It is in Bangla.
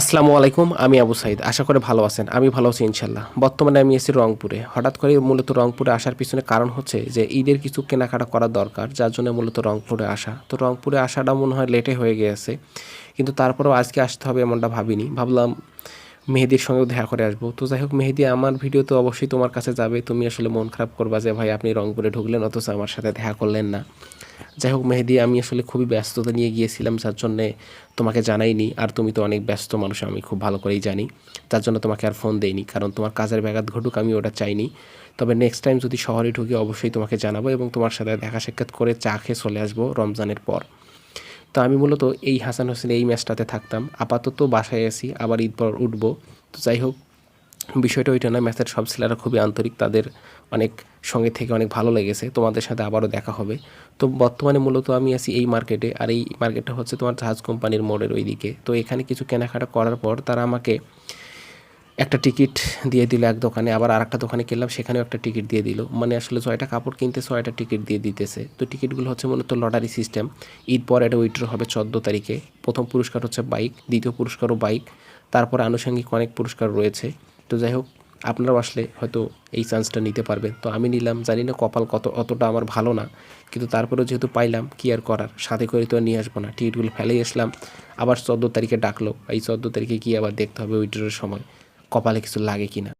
আসসালামু আলাইকুম, আমি আবু সাইদ। আশা করে ভালো আছেন। আমি ভালো আছি ইনশাল্লাহ বর্তমানে আমি এসেছি রংপুরে। হঠাৎ করে মূলত রংপুরে আসার পিছনে কারণ হচ্ছে যে ঈদের কিছু কেনাকাটা করা দরকার, যার জন্য মূলত রংপুরে আসা। তো রংপুরে আসাটা মনে হয় লেটে হয়ে গিয়েছে কিন্তু তারপরেও আজকে আসতে হবে এমনটা ভাবিনি। ভাবলাম মেহেদির সঙ্গেও দেখা করে আসব। তো যাই হোক, মেহেদি, আমার ভিডিও তো অবশ্যই তোমার কাছে যাবে। তুমি আসলে মন খারাপ করবা যে, ভাই, আপনি রংপুরে ঢুকলেন, অথচ আমার সাথে দেখা করলেন না। যাই হোক মেহেদি, আমি আসলে খুবই ব্যস্ততা নিয়ে গিয়েছিলাম, যার জন্যে তোমাকে জানাইনি। আর তুমি তো অনেক ব্যস্ত মানুষ, আমি খুব ভালো করেই জানি। তার জন্য তোমাকে আর ফোন দেইনি, কারণ তোমার কাজের ব্যাঘাত ঘটুক, আমি ওটা চাইনি। তবে নেক্সট টাইম যদি শহরে ঢুকি, অবশ্যই তোমাকে জানাব এবং তোমার সাথে দেখা সাক্ষাৎ করে চা খেয়ে চলে আসব রমজানের পর। তো আমি মূলত এই হাসান হোসেন এই ম্যাচটাতে থাকতাম। আপাতত বাসায় আছি, আবার ঈদ পর উঠবো। তো যাই হোক বিষয়টা ওইটা না ম্যাচের সব ছেলেরা খুবই আন্তরিক, তাদের অনেক সঙ্গে থেকে অনেক ভালো লেগেছে। তোমাদের সাথে আবারও দেখা হবে। তো বর্তমানে মূলত আমি আছি এই মার্কেটে আর এই মার্কেটটা হচ্ছে তোমার জাহাজ কোম্পানির মোড়ের ওইদিকে। তো এখানে কিছু কেনাকাটা করার পর তারা আমাকে একটা টিকিট দিয়ে দিল এক দোকানে, আবার আর একটা দোকানে গেলাম সেখানেও একটা টিকিট দিয়ে দিল। মানে আসলে ছয়টা কাপড় কিনতে ছয়টা টিকিট দিয়ে দিতেছে। তো টিকিটগুলো হচ্ছে মূলত লটারি সিস্টেম ঈদ পর এটা উইথড্র হবে চোদ্দ তারিখে। প্রথম পুরস্কার হচ্ছে বাইক দ্বিতীয় পুরস্কারও বাইক তারপরে আনুষঙ্গিক অনেক পুরস্কার রয়েছে। তো যাই হোক, আপনারাও আসলে হয়তো এই চান্সটা নিতে পারবেন। তো আমি নিলাম, জানি না কপাল কত, অতটা আমার ভালো না, কিন্তু তারপরেও যেহেতু পাইলাম, কি আর করার? সাথে করে তো আর নিয়ে আসব না। টিকিটগুলো ফেলেই আসলাম। আবার চোদ্দ তারিখে ডাকলো। এই চোদ্দ তারিখে গিয়ে আবার দেখতে হবে উইড্রোর সময়, কপালে কিছু লাগে কি না